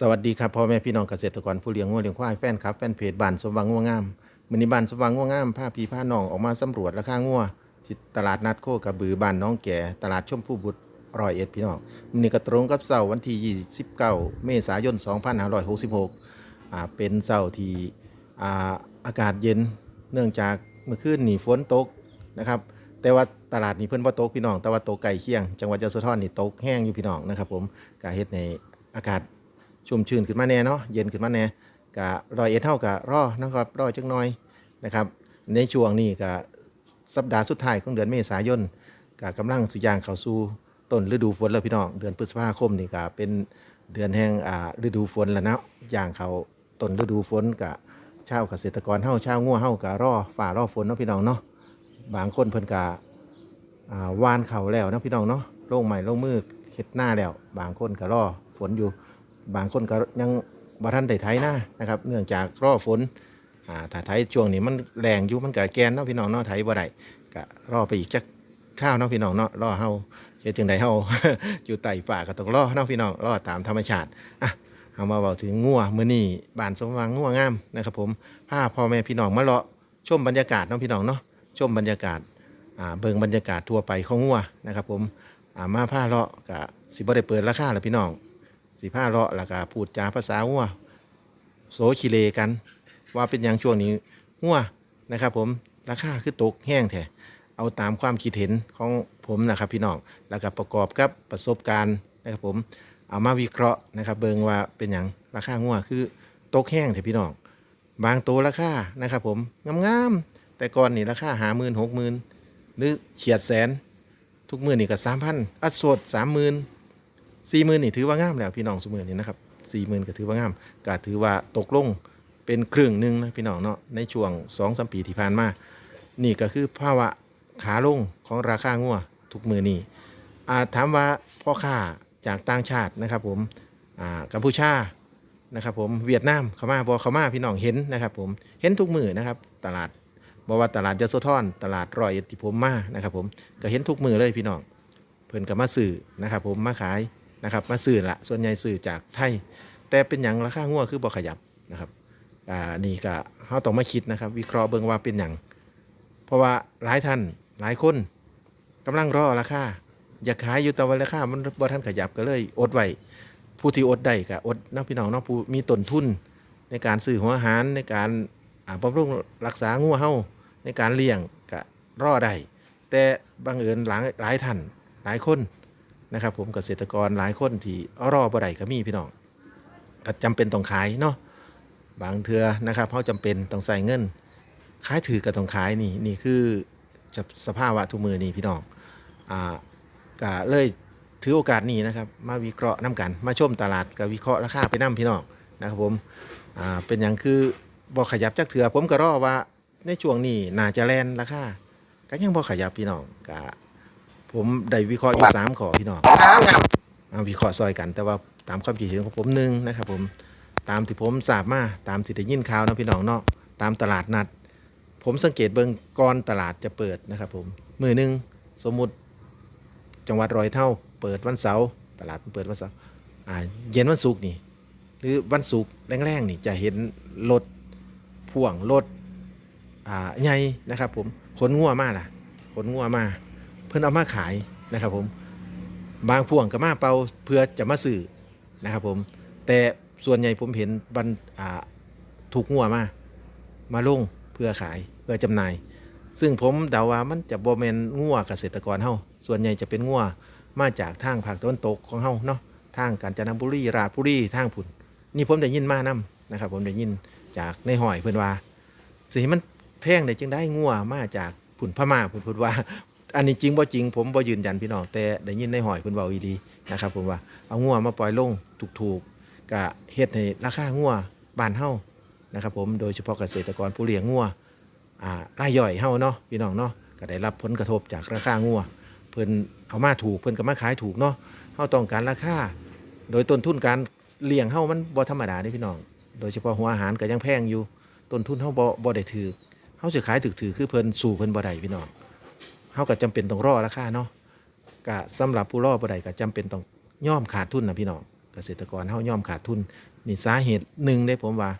สวัสดีครับพ่อแม่พี่น้องเกษตรกรผู้เลี้ยงงัวเลี้ยงควายแฟนครับแฟนเพจบ้านสมหวังงัวงามมินิบ้านสมหวังงัวงามพาพี่พาน้องออกมาสำรวจราคางัวที่ตลาดนัดโคกระบือบ้านน้องแก่ตลาดชมพูบุตรร้อยเอ็ดพี่น้องมันนี้ก็ตรงกับเสาร์วันที่29 เมษายน 2566อ่าเป็นเสาร์ที่อ่าอากาศเย็นเนื่องจากเมื่อคืนนี่ฝนตกนะครับ แต่ว่าตลาดนี่เพิ่นบ่าตกพี่น้องแต่ว่าตกไก่เคียง จังหวัดยะโสธรนี่ตกแห้งอยู่พี่น้องนะครับ ผมก็เฮ็ดในอากาศ ชุ่มชื่นขึ้นมาแน่เนาะเย็นขึ้นมาแน่กะรอยเอ็ดเท่ากับรอนะครับรอจักหน่อยนะครับ ในช่วงนี้กะสัปดาห์สุดท้ายของเดือนเมษายนกะกำลังสิย่างเข้าสู่ต้นฤดูฝนแล้วพี่น้องเดือนพฤษภาคมนี่กะเป็นเดือนแห่งอ่าฤดูฝนแล้วเนาะย่างเข้าต้นฤดูฝนกะชาวเกษตรกรเฮาชาวงัวเฮากะรอฝ่ารอฝนเนาะพี่น้องเนาะบางคนเพิ่นกะอ่าวานเขาแล้วนะพี่น้องเนาะลงใหม่ลงมือเฮ็ดหน้าแล้ว บางคนก็รอฝนอยู่ บางคนก็ยังบ่ทันได้ไถนานะครับ เนื่องจากรอฝนอ่าถ้าไถช่วงนี้มันแรงอยู่มันก็แกนเนาะพี่น้องเนาะไถบ่ได้ก็รอไปอีกจักข้าวเนาะพี่น้องเนาะรอเฮาเฮ็ดจังไดเฮาอยู่ใต้ฟ้าก็ต้องรอเนาะพี่น้องรอตามธรรมชาติอะเฮามาเว้าถึงงัวมื้อนี้บ้านสมหวังงัวงามนะครับผมพาพ่อแม่พี่น้องมาเลาะชมบรรยากาศเนาะพี่น้องเนาะชมบรรยากาศอ่าเบิ่งบรรยากาศทั่วไปของงัวนะครับผมอ่ามาพาเลาะก็สิบ่ได้เปิดราคาแล้วพี่น้อง สีผ้าเลาะแล้วก็พูดจาภาษาหัวโสคิเลกัน ว่าเป็นอย่างช่วงนี้หัวนะครับ ผมราคาคือตกแห้งแท้เอาตามความคิดเห็นของผมนะครับ พี่น้องแล้วก็ประกอบกับประสบการณ์นะครับ ผมเอามาวิเคราะห์นะครับ เบิงว่าเป็นอย่างราคาหัวคือตกแห้งแท้พี่น้องบางตัวราคานะครับ ผมงามๆแต่ก่อนนี่ราคาหาหมื่นหกหมื่นหรือเฉียดแสน ทุกมือนี่ก็สามพันอัดสดสามหมื่น สี่หมื่นนี่ถือว่างามแล้วพี่น้องสมือนี่นะครับสี่หมื่นก็ถือว่างามก็ถือว่าตกลงเป็นครึ่งหนึ่งนะพี่น้องเนาะในช่วงสองสามปีที่ผ่านมานี่ก็คือภาวะขาลงของราคางัวทุกมือนี่อาถามว่าพ่อค้าจากต่างชาตินะครับผมกัมพูชานะครับผมเวียดนามเขามาบอเขามาพี่น้องเห็นนะครับผมเห็นทุกมือนะครับตลาดบอกว่าตลาดยโสธรตลาดรอยเอ็ดที่ผมมานะครับผมก็เห็นทุกมือเลยพี่น้องเพิ่นก็มาซื้อนะครับผมมาขาย นะครับมาซื้อละส่วนใหญ่ซื้อจากไทย แต่เป็นอย่างราคางัวคือบ่ขยับนะครับอ่านี่ก็เฮาต้องมาคิดนะครับ วิเคราะห์เบิ่งว่าเป็นอย่างเพราะว่าหลายท่านหลายคนกำลังรอราคาอยากขายอยู่แต่ว่าราคามันบ่ทันขยับก็เลยอดไว้ผู้ที่อดได้ก็อดนาะพี่น้องนาะผู้มีต้นทุน ในการซื้อหัวอาหารในการบำรุงรักษางัวเฮาในการเลี้ยงก็รอได้แต่บังเอิญหลายหลายท่านหลายคน นะครับผมเกษตรกรหลายคนที่เอารอบ่ได้ก็มีพี่น้องก็จำเป็นต้องขายเนาะบางเทือนะครับเขาจำเป็นต้องใส่เงินขายถือกับต้องขายนี่นี่คือสภาพวะทุกมือนี่พี่น้องอ่าก็เลยถือโอกาสนี้นะครับมาวิเคราะห์น้กัน มาชมตลาดกับวิเคราะห์ราคาไปนํพี่น้องนะครับผมอ่าเป็นอย่างคือบ่ขยับจักเถือผมก็รอว่าในช่วงนี้น่าจะแลนราคาก็ยังบ่ขยับพี่น้องก็ ผมได้วิเคราะห์อยู่สามข้อพี่น้องเอาวิเคราะห์ซอยกัน แต่ว่าตามความคิดเห็นของผมหนึ่งนะครับผมตามที่ผมทราบมาตามที่ได้ยินข่าวนะพี่น้องเนาะตามตลาดนัด ผมสังเกตเบิ่งก่อนตลาดจะเปิดนะครับผมมือหนึ่งสมมุติจังหวัดร้อยเท่า เปิดวันเสาร์ตลาดเปิดวันเสาร์อ่าเย็นวันศุกร์นี่ หรือวันศุกร์แรงๆนี่จะเห็นรถพ่วงรถอ่าใหญ่นะครับผมขนงัวมาล่ะขนงัวมาเพื่นเอามาขายนะครับผมบางพวงก็มาเป่าเพื่อจะมาซื้อนะครับผมแต่ส่วนใหญ่ผมเห็นบันถูกงัวมามาลงเพื่อขายเพื่อจำหน่าย ซึ่งผมเดาว่ามันจะบ่แมนงัวเกษตรกรเฮาส่วนใหญ่จะเป็นงัวมาจากทางภาคตะวันตกของเฮาเนาะทางกาญจนบุรีราชบุรีทางผุนนี่ผมได้ยินมานํนะครับ ผมได้ยินจากในหอยเพื่อนว่าสิมันแพงได้จึงได้งัวมาจากผุนพม่าผุนพูดว่า อันนี้จริงบ่จริง ผมบ่ยืนยันพี่น้องแต่ได้ยินในหอยเพิ่นเว้าอีดีนะครับผมว่าเอางัวมาปล่อยลงถูกๆก็เฮ็ดให้ราคางัวบ้านเฮานะครับผมโดยเฉพาะเกษตรกรผู้เลี้ยงงัวอ่ารายย่อยเฮาเนาะพี่น้องเนาะก็ได้รับผลกระทบจากราคางัวเพิ่นเอามาถูกเพิ่นก็มาขายถูกเนาะเฮาต้องการราคาโดยต้นทุนการเลี้ยงเฮามันบ่ธรรมดาเด้พี่น้อง โดยเฉพาะหัวอาหารก็ยังแพงอยู่ต้นทุนเฮาบ่บ่ได้ถือเฮาสิขายถือๆคือเพิ่นสู่เพิ่นบ่ได้พี่น้อง เฮาก็จำเป็นต้องรอราคาเนาะก็สำหรับผู้รอบ่ได้ก็จำเป็นต้องย่อมขาดทุนนะพี่น้องเกษตรกรเฮาย่อมขาดทุนนี่สาเหตุหนึ่งได้ผมว่า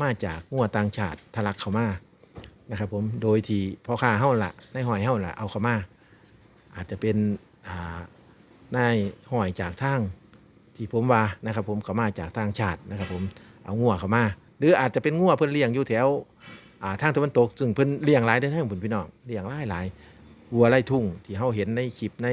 มาจากงัวต่างชาติทะลักเข้ามานะครับผมโดยที่พ่อค้าเฮาละในหอยเฮาละเอาเข้ามา อาจจะเป็นอ่านายหอยจากทางที่ผมว่านะครับผมเขามาจากทางชาตินะครับผมเอางัวเข้ามา หรืออาจจะเป็นงัวเพิ่นเลี้ยงอยู่แถวอ่าทางตะวันตกซึ่งเพิ่นเลี้ยงหลายได้ทั้งผุนพี่น้องเลี้ยงหลายหลาย วัวไร่ทุ่ง ที่เฮาเห็นในคลิปใน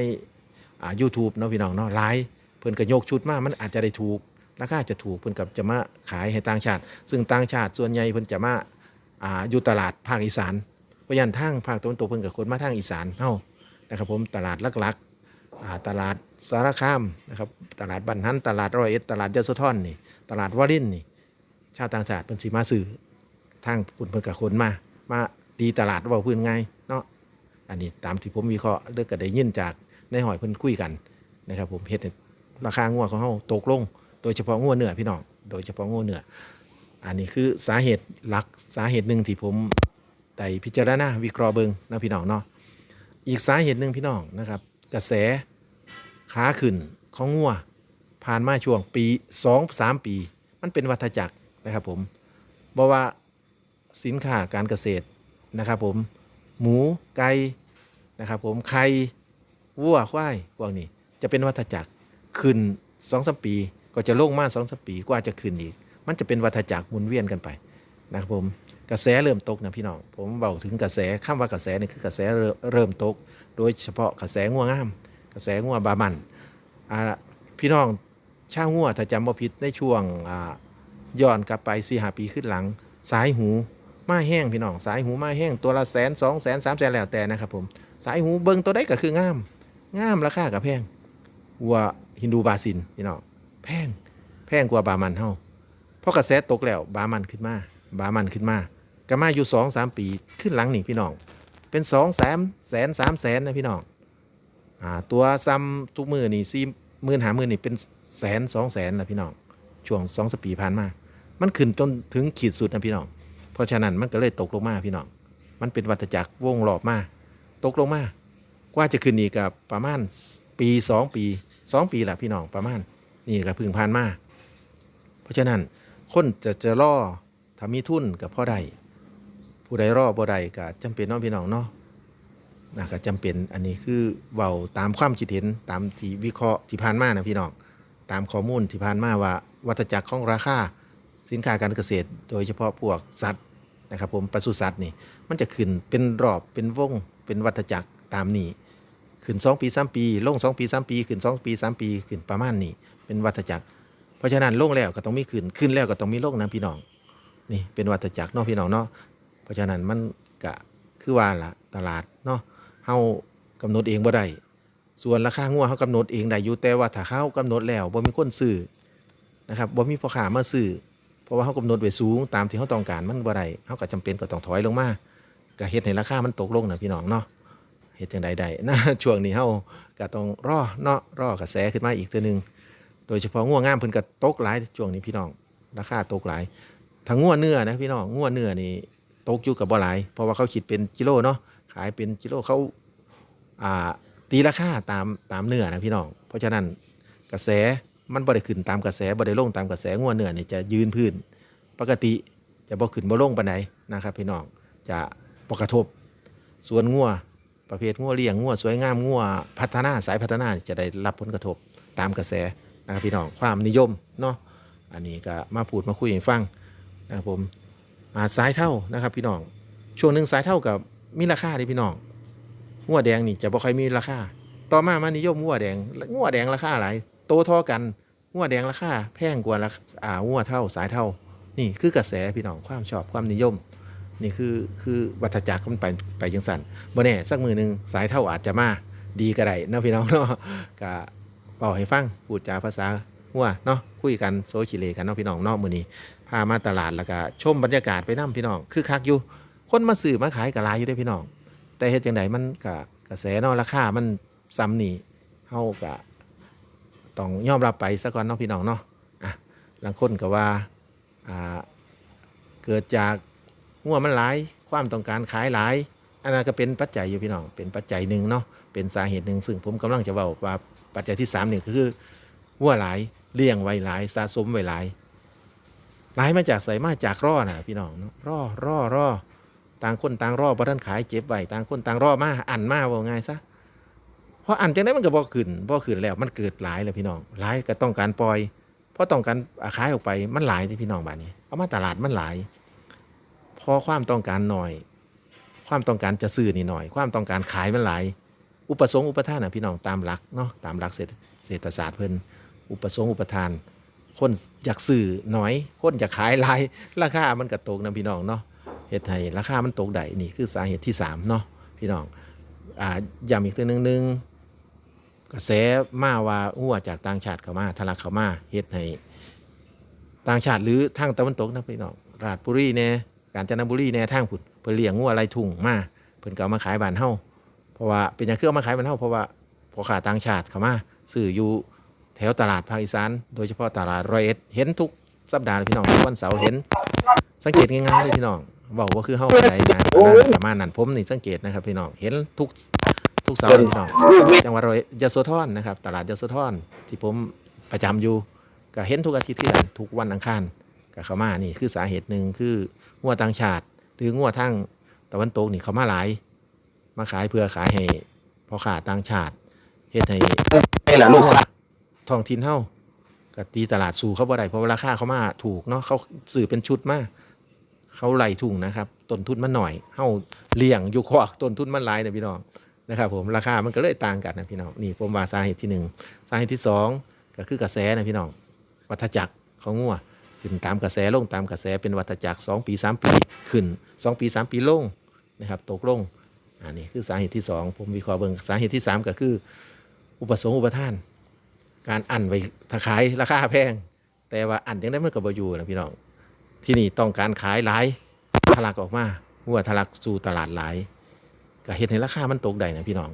อ่า YouTube เนาะพี่น้องเนาะหลายเพิ่นก็ยกชุดมามันอาจจะได้ถูกราคาจะถูกเพิ่นกับจะมาขายให้ต่างชาติ ซึ่งต่างชาติส่วนใหญ่เพิ่นจะมาอ่าอยู่ตลาดภาคอีสานเพราะฉะนั้นทางภาคตะวันตกเพิ่นกับคนมาทางอีสานเฮานะครับผมตลาดหลักๆอ่าตลาดสารคามนะครับตลาดบ้านหันตลาดร้อยเอ็ดตลาดยโสธรนี่ตลาดวารินนี่ชาวต่างชาติเพิ่นสิมาซื้อทางปุ่นเพิ่นกับคนมามาตีตลาดเว้าพื้นไงเนาะ อันนี้ตามที่ผมวิเคราะห์เลือกก็ได้ยินจากในหอยเพิ่นคุยกันนะครับ ผมเฮ็ดราคางัวของเฮาตกลง โดยเฉพาะงัวเนื้อพี่น้องโดยเฉพาะงัวเนื้ออันนี้คือสาเหตุหลักสาเหตุหนึ่งที่ผมได้พิจารณาวิเคราะห์เบิงนะพี่น้องเนาะอีกสาเหตุหนึ่งพี่น้องนะครับ กระแสขาขึ้นของงัวผ่านมาช่วงปี2 3ปี มันเป็นวัฏจักรนะครับผมบอกว่าสินค้าการเกษตรนะครับผม หมู ไก่นะครับผมไข่วัวควายพวกนี้ จะเป็นวัฏจักรขึ้นสองสมปีก็จะลงมาสองสมปีกว่าจะขึ้นอีก มันจะเป็นวัฏจักรหมุนเวียนกันไปนะครับผมกระแสเริ่มตกนะพี่น้องผมเบาถึงกระแสคำว่ากระแสนี่คือกระแสเริ่มตก โดยเฉพาะกระแสงัวงาม กระแสงัวบามันพี่น้องช่างงัวถ้าจำบ่ผิดในช่วงย้อนกลับไปสี่หาปีขึ้นหลัง สายหู มาแห้งพี่น้องสายหูมาแห้งตัวละแสนสองแสนสามแสนแล้วแต่นะครับผมสายหูเบิ้งตัวได้ก็คืองามงามราคากับแพงวัวฮินดูบาซินพี่น้องแพงแพงกว่าบามันเฮาเพราะกระแสตกแล้วบามันขึ้นมา บามันขึ้นมาก็มาอยู่สองสามปีขึ้นหลังหนี่พี่น้องเป็นสองแสนแสนสามแสนนะพี่น้องอ่าตัวซ้ำทุกมือนี่สี่หมื่นหามื่นนี่เป็นแสนสองแสนนะพี่น้องช่วงสองสปีผ่านมา มันขึ้นจนถึงขีดสุดนะพี่น้อง เพราะฉะนั้นมันก็เลยตกลงมาพี่น้อง มันเป็นวัฏจักรวงรอบมา ตกลงมา กว่าจะขึ้นอีกกับประมาณปีสองปีสองปีแหละพี่น้องประมาณนี่ก็เพึ่งผ่านมา เพราะฉะนั้นคนจะจะล่อถ้ามีทุนกับพ่อใดผู้ใดรอบ่ใดก็จำเป็นน้องพี่น้องเนาะนะก็จำเป็นอันนี้คือเว้าตามความคิดเห็นตามที่วิเคราะห์ที่ผ่านมานะพี่น้องตามข้อมูลที่ผ่านมาว่าวัฏจักรของราคา สินค้าการเกษตร โดยเฉพาะพวกสัตว์นะครับผมปศุสัตว์นี่มันจะขึ้นเป็นรอบเป็นวง เป็นวัฏจักรตามนี้ขึ้น 2 ปี3ปีลง 2 ปี3ปี ขึ้น 2 ปี3ปีขึ้นประมาณนี้เป็นวัฏจักร เพราะฉะนั้นลงแล้วก็ต้องมีขึ้นขึ้นแล้วก็ต้องมีลงนะพี่น้องนี่เป็นวัฏจักรเนาะพี่น้องเนาะเพราะฉะนั้นมันก็คือว่าละตลาดเนาะเฮากำหนดเองบ่ได้ส่วนราคางัวเฮากำหนดเองได้อยู่แต่ว่าถ้าเขากำหนดแล้วบ่มีคนซื้อนะครับบ่มีพ่อค้ามาซื้อ เพราะว่าเขากำหนดไว้สูงตามที่เขาต้องการมันบ่ได้เขาก็จำเป็นก็ต้องถอยลงมาก็เฮ็ดให้ราคามันตกลงนะพี่น้องเนาะเฮ็ดจังใดได้นะช่วงนี้เฮาก็ต้องรอเนาะรอกระแสขึ้นมาอีกตัวหนึง โดยเฉพาะงัวงงามเพิ่นก็ตกหลายช่วงนี้พี่น้อง ราคาตกหลายถ้างัวงเนื้อนะพี่น้องงัวงเนื้อนี่ตกอยู่กับบ่หลายเพราะว่าเขาคิดเป็นกิโลเนาะขายเป็นกิโลเขาอ่าตีราคาตามตามเนื้อนะพี่น้อง เพราะฉะนั้นกระแส มันบ่ได้ขึ้นตามกระแสบ่ได้ลงตามกระแสงัวเนื้อนี่จะยืนพื้น ปกติจะบ่ขึ้นบ่ลงปานใดนะครับพี่น้องจะบ่กระทบ ส่วนงัวประเภทงัวเลี้ยงงัวสวยงามงัวพัฒนาสายพัฒนาจะได้รับผลกระทบตามกระแสนะครับพี่น้องความนิยมเนาะอันนี้ก็มาพูดมาคุยให้ฟังนะครับผมอ่าสายเท่านะครับพี่น้องช่วงหนึ่งสายเท่ากับมีราคาดิพี่น้องงัวแดงนี่จะบ่ค่อยมีราคาต่อมามานิยมงัวแดงงัวแดงราคาหลาย โตท่อกันงัวแดงราคาแพงกว่าราคาอ่างัวเท่าสายเท่า นี่คือกระแสพี่น้องความชอบความนิยม นี่คือคือวัฏจักรมันไปไปจังสันบ่แน่สักมือหนึ่งสายเท่าอาจจะมาดีก็ได้นาะพี่น้องเนาะก็บอกให้ฟังพูดจาภาษาหัวเนาะคุยกันโซชิเลกันเนาะพี่น้องเนาะมื้อนี้พามาตลาดแล้วก็ชมบรรยากาศไปนํพี่น้องคือคักอยู่ คนมาซื้อมาขายก็หลายอยู่เด้พี่น้อง แต่เฮ็ดจังไดมันก็กระแสเนาะราคามันซ้ำนี่เฮาก็ ต้องยอมรับไปซะก่อนเนาะพี่น้องเนาะอะบางคนก็ว่าอ่าเกิดจากงัวมันหลายความต้องการขายหลายอันนั้นก็เป็นปัจจัยอยู่พี่น้องเป็นปัจจัยหนึ่งเนาะเป็นสาเหตุหนึ่งซึ่งผมกำลังจะเว้าว่าปัจจัยที่สามเนี่ยคืองัวหลายเลี้ยงไว้หลายสะสมไว้หลายหลายมาจากใส่มาจากร่อนะพี่น้องร่อร่อร่อต่างคนต่างร่อบ่ทันขายเจ็บไว้ต่างคนต่างร่อมาอันมาว่าง่ายซะ พราะอันจังได๋มันก็บ่ขึ้นบ่ขึ้นแล้ว มันเกิดหลายแล้วพี่น้องหลายก็ต้องการปล่อยเพราะต้องการอาขายออกไปมันหลายที่พี่น้องบ้านนี้ เอามาตลาดมันหลาย พอความต้องการหน่อย ความต้องการจะซื้อนี่หน่อย ความต้องการขายมันหลาย อุปสงค์อุปทานนะพี่น้องตามหลักเนาะตามหลักเศรษฐศาสตร์เพิ่นอุปสงค์อุปทาน คนอยากซื้อหน่อย คนอยากขายหลาย ราคามันก็ตกนะพี่น้องเนาะเฮ็ดให้ราคามันตกได้นี่คือสาเหตุที่สามเนาะพี่น้องอ่าย้ำอีกตัวหนึงหนึง กระแสมาว่าหัวจากต่างชาติเข้ามาทะลักเข้ามาเฮ็ดให้ต่างชาติหรือทางตะวันตกนะพี่น้องราชบุรีแน่กาญจนบุรีแน่ทางผุดเพิ่นเลี้ยงงัวไรทุ่งมาเพิ่นก็เอามาขายบ้านเฮาเพราะว่าเป็นหยังคือเอามาขายบ้านเฮาเพราะว่าพอขาต่างชาติเข้ามาซื้ออยู่แถวตลาดภาคอีสานโดยเฉพาะตลาดร้อยเอ็ดเห็นทุกสัปดาห์พี่น้องวันเสาร์เห็น สังเกตง่ายๆเลยพี่น้องบอกว่าคือเฮาไปได้งานประมาณนั้นผมนี่สังเกตนะครับพี่น้องเห็นทุก ทุกเสาร์เลยพี่น้องจังหวัดร้อยยโสธรนะครับ ตลาดยโสธรที่ผมประจำอยู่ก็เห็นทุกอาทิตย์ที่กันทุกวันอังคารก็เข้ามานี่คือสาเหตุหนึ่งคืองัวต่างชาติ หรืองัวทางตะวันตกนี่เขามาหลาย มาขายเพื่อขายให้พ่อค้าต่างชาติเฮ็ดให้นี่แหละลูกสาวท้องถิ่นเฮาก็ตีตลาดสู่เขาบ่ได้เพราะว่าราคาเขามาถูกเนาะเขาสื่อเป็นชุดมาเขาไล่ถุงนะครับต้นทุนมันหน่อยเฮาเลี้ยงอยู่คอกต้นทุนมันหลายนะพี่น้อง นะครับผมราคามันก็เลยต่างกันนะพี่น้องนี่ผมว่าสาเหตุที่หนึ่งสาเหตุที่สองก็คือกระแสนะพี่น้องวัฏจักรของงัวขึ้นตามกระแสลงตามกระแสเป็นวัฏจักร 2 ปี 3 ปีขึ้น 2 ปี 3 ปีลงนะครับตกลงอันนี้คือสาเหตุที่ 2 ผมวิเคราะห์เบิ่งสาเหตุที่ 3 ก็คือ อุปสงค์อุปทาน การอันไว้ถ้าขายราคาแพง แต่ว่าอันยังได้มันกับบอยู่นะพี่น้องที่นี่ต้องการขายหลายทะลักออกมางัวทะลักสู่ตลาดหลาย ก็เห็นให้ราคามันตกได้นะพี่น้อง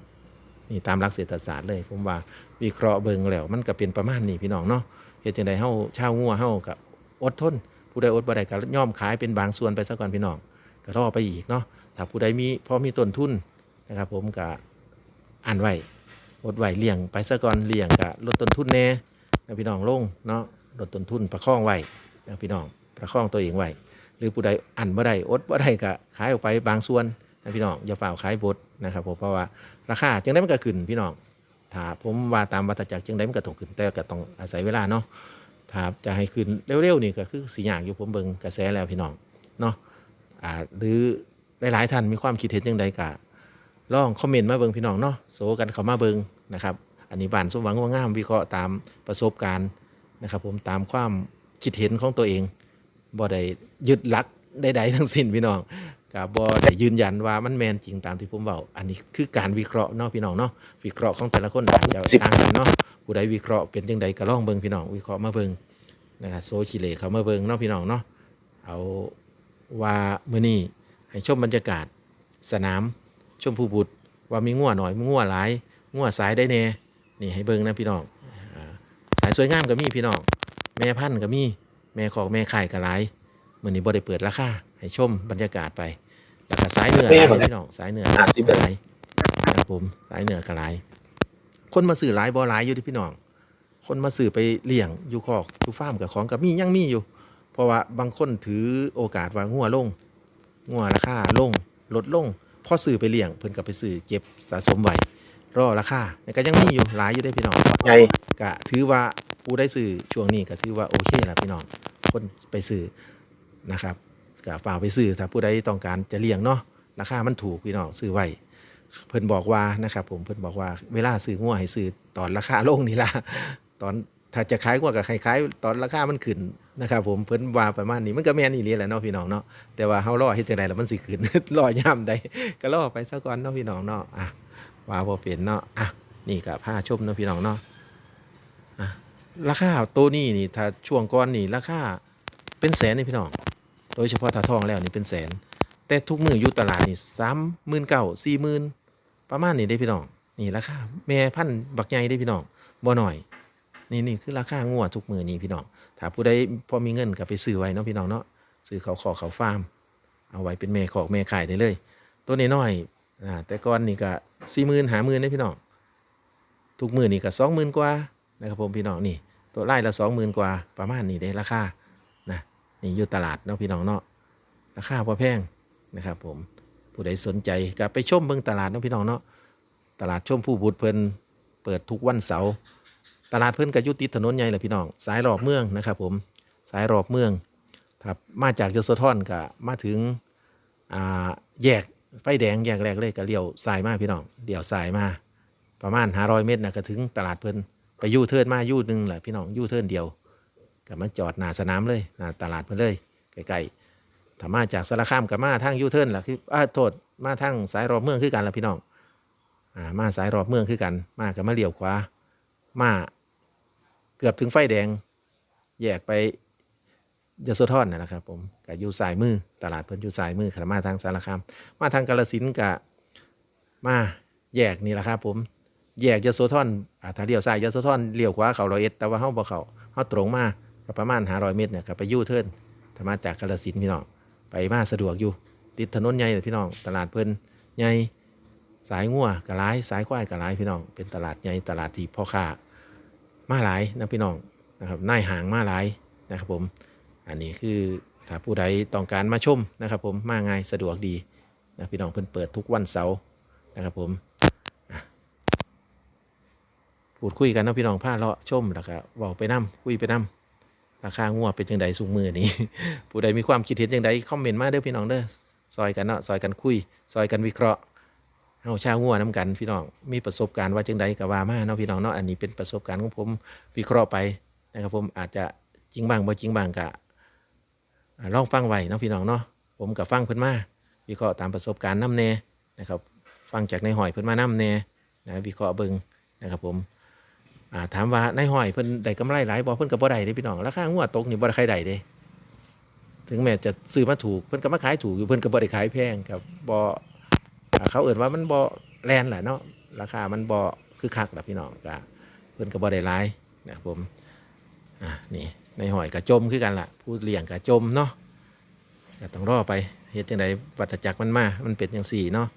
นี่ตามหลักเศรษฐศาสตร์เลย ผมว่าวิเคราะห์เบิงแล้ว มันก็เป็นประมาณนี้พี่น้องเนาะเฮ็ดจังไดเฮาชาวงัวเฮาก็อดทน ผู้ใดอดบ่ได้ก็ย่อมขายเป็นบางส่วนไปซะก่อนพี่น้อง ก็รอไปอีกเนาะถ้าผู้ใดมีพอมีต้นทุนนะครับ ผมก็อ่านไว้อดไว้เลี้ยงไปซะก่อนเลี้ยงก็ลดต้นทุนแน่พี่น้องลงเนาะลดต้นทุนประคองไว้พี่น้องประคองตัวเองไว้หรือผู้ใดอันบ่ได้อดบ่ได้ก็ขายออกไปบางส่วน นะพี่น้องอย่าฝ่าวขายบดนะครับผมเพราะว่าราคาจังได้มันก็ขึ้นพี่น้องถ้าผมว่าตามวัฏจักรจังได้มันก็ต้องขึ้นแต่ก็ต้องอาศัยเวลาเนาะถ้าจะให้ขึ้นเร็วๆนี่ก็คือสีอย่างอยู่ผมเบิ่งกระแสแล้วพี่น้องเนาะอ่าหรือหลายๆท่านมีความคิดเห็นจังใดก็ลองคอมเมนต์มาเบิ่งพี่น้องเนาะโซกันเข้ามาเบิ่งนะครับอันนี้บ้านสมหวังว่างามวิเคราะห์ตามประสบการณ์นะครับผมตามความคิดเห็นของตัวเองบ่ได้ยึดหลักใดๆทั้งสิ้นพี่น้อง กับบอได้ยืนยันว่ามันแมนจริงตามที่ผมบอกอันนี้คือการวิเคราะห์เนาะพี่น้องเนาะวิเคราะห์ของแต่ละคนอาจจะต่างกันเนาะผู้ใดวิเคราะห์เป็นยังไงก็ลองเบิงพี่น้องวิเคราะห์มาเบิงนะครับโซชิเลเขามาเบิงเนาะพี่น้องเนาะเอาว่ามื้อนี้ให้ชมบรรยากาศสนามชมผู้บุตรว่ามีงัวหน่อยมีงัวหลายงัวสายได้แน่นี่ให้เบิงนะพี่น้องสายสวยงามก็มีพี่น้องแม่พันธุ์ก็มีแม่ขอกแม่ไข่ก็หลายเมื้อนี้บ่ได้เปิดราคา ให้ชมบรรยากาศไป แล้วก็สายเหนือแม่หบ่ลายได้พี่น้องสายเหนืออะสิบเอ็ดหลายนะครับผมสายเหนือกระไรคนมาสื่อหลายบ่หลายอยู่ที่พี่น้อง คนมาสื่อไปเลี้ยงอยู่คอกอยู่ฟาร์มกับของกับมียังมีอยู่ เพราะว่าบางคนถือโอกาสว่างัวลงงัวราคาลงลดลงพอสื่อไปเลี้ยงเพิ่นก็ไปสื่อเก็บสะสมไว้รอราคาแต่ก็ยังมีอยู่หลายอยู่ได้อพี่น้องไงก็ถือว่าผู้ได้สื่อช่วงนี้ก็ถือว่าโอเคแล้วพี่น้องคนไปสื่อนะครับ ก็ฝ่ากไปสื่อถ้าผู้ใดต้องการจะเลี้ยงเนาะราคามันถูกพี่น้องซื้อไว้เพิ่นบอกว่านะครับผมเพิ่นบอกว่าเวลาซื้องัวให้ซื้อตอนราคาลงนี่ละตอนถ้าจะขายงัวกับใครขายตอนราคามันขึ้นนะครับผมเพิ่นว่าประมาณนี้มันก็แม่นอีหลีแหละเนาะพี่น้องเนาะแต่ว่าเฮารอเฮ็ดจังไดแล้วมันสิขึ้นรอย่ำใดก็รอไปซะก่อนเนาะพี่น้องเนาะอะว่าบ่เป็นเนาะอะนี่ก็ผ้าชมเนาะพี่น้องเนาะราคาตัวนี้นี่ถ้าช่วงก่อนนี่ราคาเป็นแสนนี่พี่น้อง ดยเฉพาะถ้าทองแล้วนี่เป็นแสน แต่ทุกมืออยู่ตลาดนี่สามหมื่นเก้าสี่หมื่นประมาณนี้ได้พี่น้อง นี่ราคาแม่พันบักใหญ่ได้พี่น้องบ่หน่อย นี่นี่คือราคางัวทุกมือนี่พี่น้อง ถ้าผู้ใดพอมีเงินก็ไปซื้อไว้เนาะพี่น้องเนาะ ซื้อเขาขอเขาฟาร์ม เอาไว้เป็นแม่ขอกแม่ขายได้เลย ตัวนี้น้อยๆอ่าแต่ก่อนนี่ก็สี่หมื่นหาหมื่นได้พี่น้อง ทุกมือนี่ก็สองหมื่นกว่านะครับผมพี่น้องนี่ ตัวไล่ละสองหมื่นกว่าประมาณนี้เด้ราคา นี่อยู่ตลาดเนาะพี่น้องเนาะราคาพอแพงนะครับ ผมผู้ใดสนใจก็ไปชมเบิ่งตลาดเนาะพี่น้องเนาะตลาดชมผู้บุตรเพิ่นเปิดทุกวันเสาร์ตลาดเพิ่นก็อยู่ติดถนนใหญ่แหละพี่น้อง สายรอบเมืองนะครับ ผมสายรอบเมืองถ้ามาจากยโสธรก็มาถึงอ่าแยกไฟแดงแยกแรกเลยก็เลี้ยวซ้ายมาพี่น้องเลี้ยวซ้ายมาประมาณ500เมตรนะก็ถึงตลาดเพิ่นไปยูเทิร์นมายูหนึงแหละพี่น้องยูเทิร์นเดียว ก็มาจอดหน้าสนามเลยหน้าตลาดเพิ่นเลยใกล้ๆถ้ามาจากสารคามก็มาทางยูเทิร์นล่ะคืออ่าโทษมาทางสายรอบเมืองคือกันล่ะพี่น้องอ่ามาสายรอบเมืองคือกันมาก็มาเลี้ยวขวามาเกือบถึงไฟแดง แยกไปยโสธรนั่นแหละครับผมก็อยู่สายมือตลาดเพิ่นยูสายมือขามาทางสารคาม มาทางกาฬสินธุ์ก็มาแยกนี่แหละครับผมแยกยโสธรอ่าถ้าเลี้ยวซ้ายยโสธรเลี้ยวขวาเขารอยเอ็ดแต่ว่าเฮาบ่เขาเฮาตรงมา ประมาณ500เมตรเนี่ยก็ไปยู่เทิร์นถ้ามาจากกาฬสินพี่น้องไปมาสะดวกอยู่ ติดถนนใหญ่พี่น้อง ตลาดเพิ่นใหญ่สายงัวก็หลายสายควายก็หลายพี่น้อง เป็นตลาดใหญ่ตลาดที่พ่อค้ามาหลายนะพี่น้องนะครับนายหางมาหลายนะครับผม อันนี้คือถ้าผู้ใดต้องการมาชมนะครับผมมาง่ายสะดวกดีนะพี่น้องเพิ่นเปิดทุกวันเสาร์นะครับผมพูดคุยกันนะพี่น้องผ้าเลาะชมแล้วก็เว้าไปนํคุยไปนํ ราคางัวเป็นจังใดสูงมือนี้ ผู้ใดมีความคิดเห็นจังใดคอมเมนต์มาเด้อพี่น้องเด้อซอยกันเนาะซอยกันคุย ซอยกันวิเคราะห์เฮาชาวงัวนํกันพี่น้องมีประสบการณ์ว่าจังใดก็ว่ามาเนาะพี่น้องเนาะอันนี้เป็นประสบการณ์ของผมวิเคราะห์ไปนะครับผมอาจจะจริงบ้างบ่จริงบ้างก็อ่าลองฟังไว้เนาะพี่น้องเนาะผมก็ฟังเพิ่นมาวิเคราะห์ตามประสบการณ์นํแน่นะครับ ฟังจากในหอยเพิ่นมานํแน่นะวิเคราะห์เบิ่งนะครับผม ถามว่าในห้อยเพิ่นได้กำไรหลายบ่เพิ่นก็บ่ได้เด้พี่น้องราคางัวตกนี่บ่ได้ใครได้เด้ถึงแม้จะซื้อมาถูกเพิ่นก็มาขายถูกอยู่เพิ่นก็บ่ได้ขายแพงครับบ่อ่าเขาเอิ้นว่ามันบ่แลนแหละเนาะราคามันบ่คือคักล่ะพี่น้องก็เพิ่นก็บ่ได้หลายนะผมอ่านี่ในห้อยก็จมคือกันล่ะผู้เลี้ยงก็จมเนาะก็ต้องรอไปเฮ็ดจังไดวัฏจักรมันมา มันเป็นจังซี่เนาะ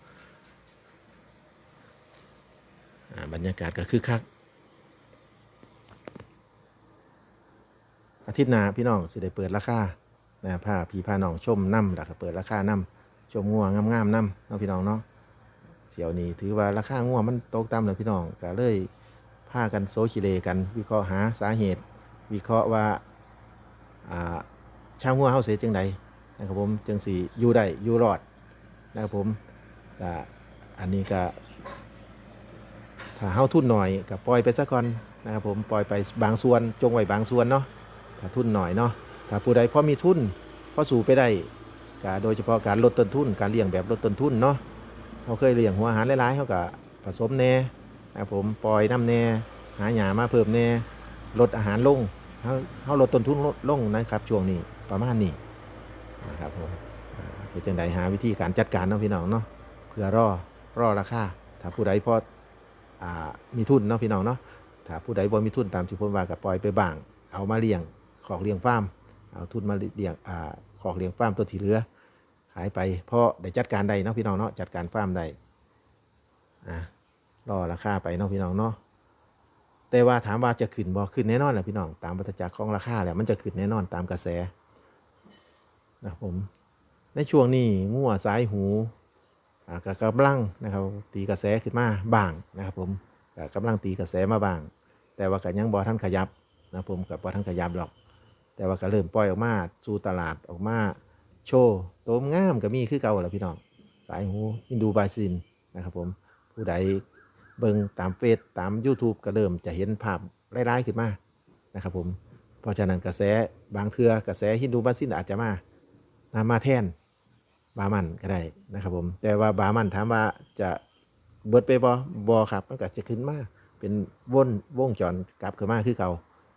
อ่าบรรยากาศก็คือคัก อาทิตย์หน้าพี่น้องสิได้เปิดราคานะพาพี่พาน้องชมน้ำแล้วก็เปิดราคาน้ำชมงัวงามๆน้ำเนาะพี่น้องเนาะเสี่ยวนี้ถือว่าราคางัวมันตกต่ำเลยพี่น้องก็เลยพากันโซคิเลกัน วิเคราะห์หาสาเหตุ วิเคราะห์ว่าอ่าชาวงัวเฮาเสียจังใดนะครับผมจังสีอยู่ได้อยู่รอดนะครับผมก็อันนี้ก็ถ้าเฮาทุนหน่อยก็ปล่อยไปซะก่อนนะครับผมปล่อยไปบางส่วนจงไว้บางส่วนเนาะ ทุนหน่อยเนาะถ้าผู้ใดพอมีทุนพอสู่ไปได้ก็โดยเฉพาะการลดต้นทุน การเลี้ยงแบบลดต้นทุนเนาะเขาเคยเลี้ยงหัวอาหารหลายๆเขาก็ผสมแหน่นะผมปล่อยน้ำแหน่หาหยามาเพิ่มแหน่ลดอาหารลงเขาเขาลดต้นทุนลดลงนะครับ ช่วงนี้ประมาณนี้นะครับผมเฮ็ดจังใดหาวิธีการจัดการเนาะพี่น้องเนาะเพื่อรอรอราคาถ้าผู้ใดพอมีทุนเนาะพี่น้องเนาะถ้าผู้ใดบ่มีทุนตามที่ผมว่าก็ปล่อยไปบ้าง เอามาเลี้ยง ขอกเลี้ยงฟาร์มเอาทุนมาเลี้ยงอ่าขอกเลี้ยงฟาร์มตัวที่เหลือขายไปเพราะได้จัดการได้เนาะพี่น้องเนาะจัดการฟาร์มได้อ่ารอราคาไปเนาะพี่น้องเนาะแต่ว่าถามว่าจะขึ้นบ่ขึ้นแน่นอนแหละพี่น้องตามวัฏจักรของราคาแหละมันจะขึ้นแน่นอนตามกระแสนะผมในช่วงนี้งัวสายหูอ่าก็กำลังนะครับตีกระแสขึ้นมาบ้างนะครับผมก็กำลังตีกระแสมาบ้าง แต่ว่าก็ยังบ่ทันขยับนะผมกับบ่ทันขยับหรอก แต่ว่าก็เริ่มปล่อยออกมาสู่ตลาดออกมา โชว์โตมงามก็มีคือเก่าแล้วพี่น้อง สายหูอินดูบาซินนะครับผมผู้ใดเบิ่งตามเฟซตาม YouTube ก็เริ่มจะเห็นภาพร้ายๆขึ้นมานะครับผมเพราะฉะนั้นกระแสบางเทือกระแสฮินดูบาซินอาจจะมามามาแทนบามันก็ได้นะครับผม แต่ว่าบามันถามว่าจะเบิดไปบ่บ่ครับมันก็จะขึ้นมาเป็นวนวงจรกลับขึ้นมาคือเก่า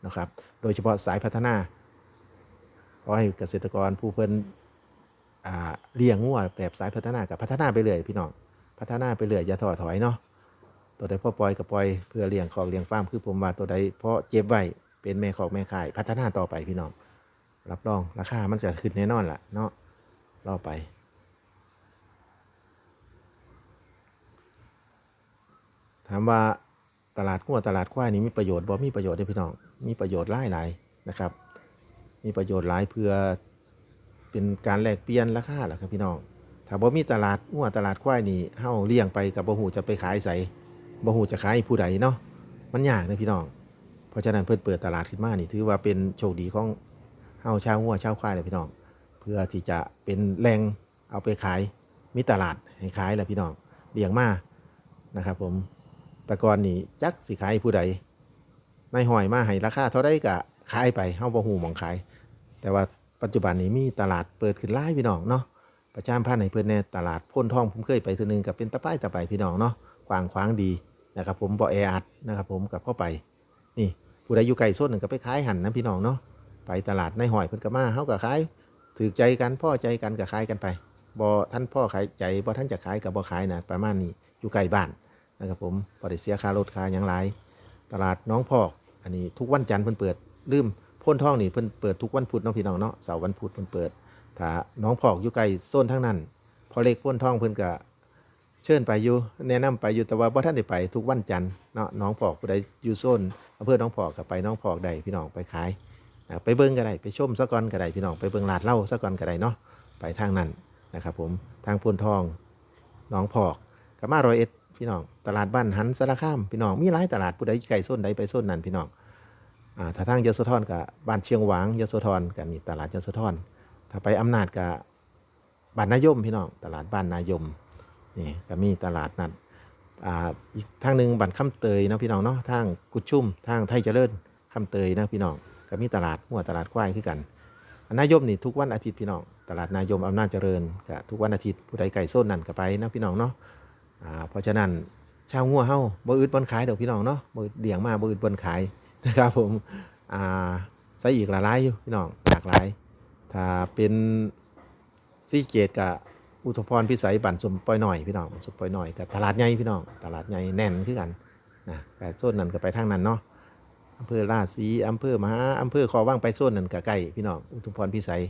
นะครับ โดยเฉพาะสายพัฒนา ขอให้เกษตรกรผู้เพิ่นอ่าเลี้ยงงัวแบบสายพัฒนากับพัฒนาไปเรื่อยพี่น้องพัฒนาไปเรื่อยอย่าท้อถอยเนาะตัวใดพ่อปล่อยก็ปล่อยเพื่อเลี้ยงของเลี้ยงฟาร์มคือผมว่าตัวใดเพาะเจ็บไว้เป็นแม่ของแม่ขาย พัฒนาต่อไปพี่น้องรับรองราคามันจะขึ้นแน่นอนล่ะเนาะรอไปถามว่าตลาดงัวตลาดควายนี่มีประโยชน์บ่มีประโยชน์ด้พี่น้อง มีประโยชน์หลายหลายนะครับ มีประโยชน์หลายเพื่อเป็นการแลกเปลี่ยนราคาแหละครับพี่น้องถ้าบ่มีตลาดงัวตลาดควายนี่เฮาเลี้ยงไปกับบ่ฮู้จะไปขายใส่บ่ฮู้จะขายให้ผู้ใดเนาะมันยากนะพี่น้อง เพราะฉะนั้นเพิ่นเปิดตลาดขึ้นมานี่ถือว่าเป็นโชคดีของเฮาชาวงัวชาวควายเลยพี่น้อง เพื่อที่จะเป็นแหล่งเอาไปขายมีตลาดให้ขายแหละพี่น้องเลี้ยงมานะครับผมแต่ก่อนนี่จักสิขายให้ผู้ใดนายหอยมาให้ราคาเท่าใดก็ขายไปเฮาบ่ฮู้หมองขาย แต่ว่าปัจจุบันนี้มีตลาดเปิดขึ้นหลายพี่น้องเนาะประชามพันธ์ให้เพื่อนในตลาดพ่นทองผมเคยไปตัวหนึงกับเป็นตะไคร้ตะไปพี่น้องเนาะกว้างขวางดีนะครับผมบ่อแออัดนะครับผมกับเข้าไป นี่ผู้ใดอยู่ไกลโซนหนึ่งก็ไปขายหันนะพี่น้องเนาะไปตลาดในหอยเพิ่นก็มาเฮาก็ขายถือใจกันพ่อใจกันก็ขายกันไปบ่ท่านพ่อขายใจบ่ท่านจะขายกับบ่ขายนะประมาณนี้อยู่ใกล้บ้านนะครับผมบ่ได้เสียค่ารถค่าหยังหลายตลาดน้องพอก อันนี้ทุกวันจันทร์เพิ่นเปิดลืม พ่นทองนี่เพิ่นเปิดทุกวันพุธเนาะพี่น้องเนาะเสาร์วันพุธเพิ่นเปิดถ้าน้องพอกอยู่ไกลโซนทั้งนั้นพอเล็กพ้นท่องเพิ่นก็เชิญไปอยู่แนะนำไปอยู่แต่ว่าบ่ท่านได้ไปทุกวันจันทร์เนาะน้องพอกผู้ใดอยู่โซนอำเภอน้องพอกก็ไปน้องพอกได้พี่น้องไปขายไปเบิ่งก็ได้ไปชมซะก่อนก็ได้พี่น้องไปเบิ่งลาดเล่าซะก่อนก็ได้เนาะไปทางนั้นนะครับผมทางพ้นทองน้องพอกกับมารอยเอ็ดพี่น้องตลาดบ้านหันสารคามพี่น้องมีหลายตลาดผู้ใดไกลโซนใดไปโซนนั้นพี่น้อง ถ้าทางยโสธรกับบ้านเชียงหวางยโสธรกับนี่ตลาดยโสธรถ้าไปอำนาจกับบ้านนายมพี่น้องตลาดบ้านนายมนี่ก็มีตลาดนัดอีกทางหนึ่งบ้านคำเตยนะพี่น้องเนาะทางกุดชุ่มทางไทยเจริญคำเตยนะพี่น้องก็มีตลาดหัวตลาดควายคือกันนายมนี่ทุกวันอาทิตย์พี่น้องตลาดนายมอำนาจเจริญก็ทุกวันอาทิตย์ผู้ใดไก่โซนนั่นก็ไปนะพี่น้องเนาะเพราะฉะนั้นชาวงัวเฮาบ่อึดบนขายเดอกพี่น้องเนาะบ่อึดเลี้ยงมาบ่อึดบนขาย นะครับผมอ่าใส่อีกหลายๆอยู่พี่น้องหลากหลาย ถ้าเป็นซีเกตกับอุทพรพิสัยบั่นสมปล่อยหน่อยพี่น้องสมปล่อยหน่อยกับตลาดใหญ่พี่น้องตลาดใหญ่แน่นคือกันนะแต่โซนนั้นก็ไปทางนั้นเนาะอำเภอราศีอำเภอมหาอำเภอคอว่างไปโซนนั้นก็ใกล้พี่น้องอุทพรพิสัย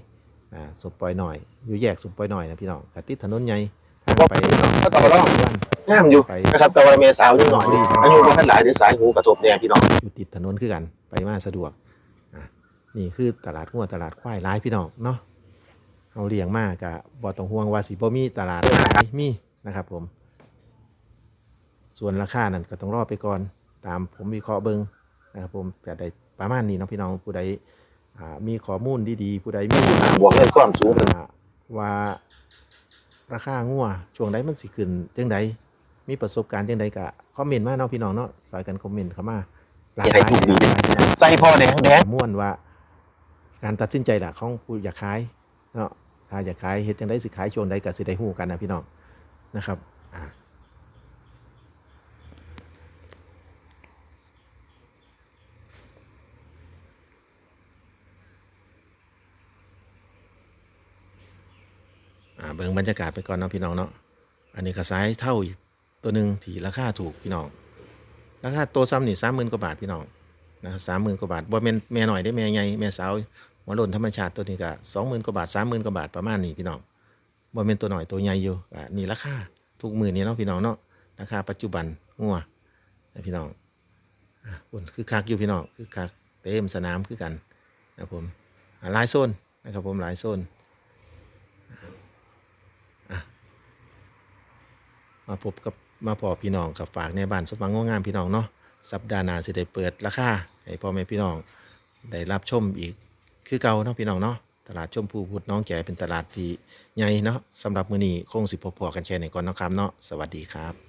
อ่าสมปล่อยหน่อย อยู่แยกสมปล่อยหน่อยนะพี่น้องกับติดถนนใหญ่ ไปเนาะก็ต่อรองวันงามอยู่นะครับแต่ว่าเมสาวอยู่หน่อยนึงอายุบ่ทันหลายเดี๋ยวสายหูกระทบแน่พี่น้องอยู่ติดถนนคือกันไปมาสะดวกอะนี่คือตลาดงัวตลาดควายร้ายพี่น้องเนาะเอาเลี้ยงมากกับ่ต้องห่วงว่าสิบ่มีตลาดขายมีนะครับ ผม ส่วนราคานั่นก็ต้องรอไปก่อน ตามผมวิเคราะห์เบิงนะครับ ผมแต่ได้ประมาณนี้เนาะพี่น้องผู้ใดอ่ามีข้อมูลดีๆผู้ใดมีบวกเงินความสูงอ่าว่า ราคางัวช่วงใดมันสิขึ้นจังใดมีประสบการณ์จังใดก็คอมเมนต์มาเนาะพี่น้องเนาะซอยกันคอมเมนต์เข้ามาหลากหให้ลายถูกดีหลากหลายพี่น้องใส่พอแดงแดงม่วนว่า การตัดสินใจล่ะของผู้อยากขายเนาะถ้าอยากขายเฮ็ดจังไดสิขายช่วงใดก็สิได้ฮู้กันนะพี่น้องนะครับอ่า บรรยากาศไปก่อนเนาะพี่น้องเนาะอันนี้ก็สายเท่าอีกตัวหนึ่งที่ราคาถูกพี่น้องราคาตัวซ้ำนี่สามหมื่นกว่าบาทพี่น้องนะสามหมื่นกว่าบาทบ่แม่แม่หน่อยได้แม่ใหญ่แม่สาวหัวโลนธรรมชาติตัวนี้ก็สองหมื่นกว่าบาทสามหมื่นกว่าบาทประมาณนี้พี่น้องบ่แม่นตัวหน่อยตัวใหญ่อยู่อะนี่ราคาทุกหมือนี้เนาะพี่น้องเนาะราคาปัจจุบันงัวนะพี่น้องอะอุ่นคือคักอยู่พี่น้องคือคักเต็มสนามคือกันนะผมหลายโซนนะครับผมหลายโซนอะ มาพบกับมาพอพี่น้องกับฝากในบ้านสมหวังงงามพี่น้องเนาะสัปดาห์หน้าสิได้เปิดราคาให้พ่อแม่พี่น้องได้รับชมอีกคือเก่าเนาะพี่น้องเนาะตลาดชมพูพุทธน้องแก่เป็นตลาดที่ใหญ่เนาะสำหรับมื้อนี้คงสิพบพอกันแค่นี้ก่อนเนาะครับเนาะสวัสดีครับ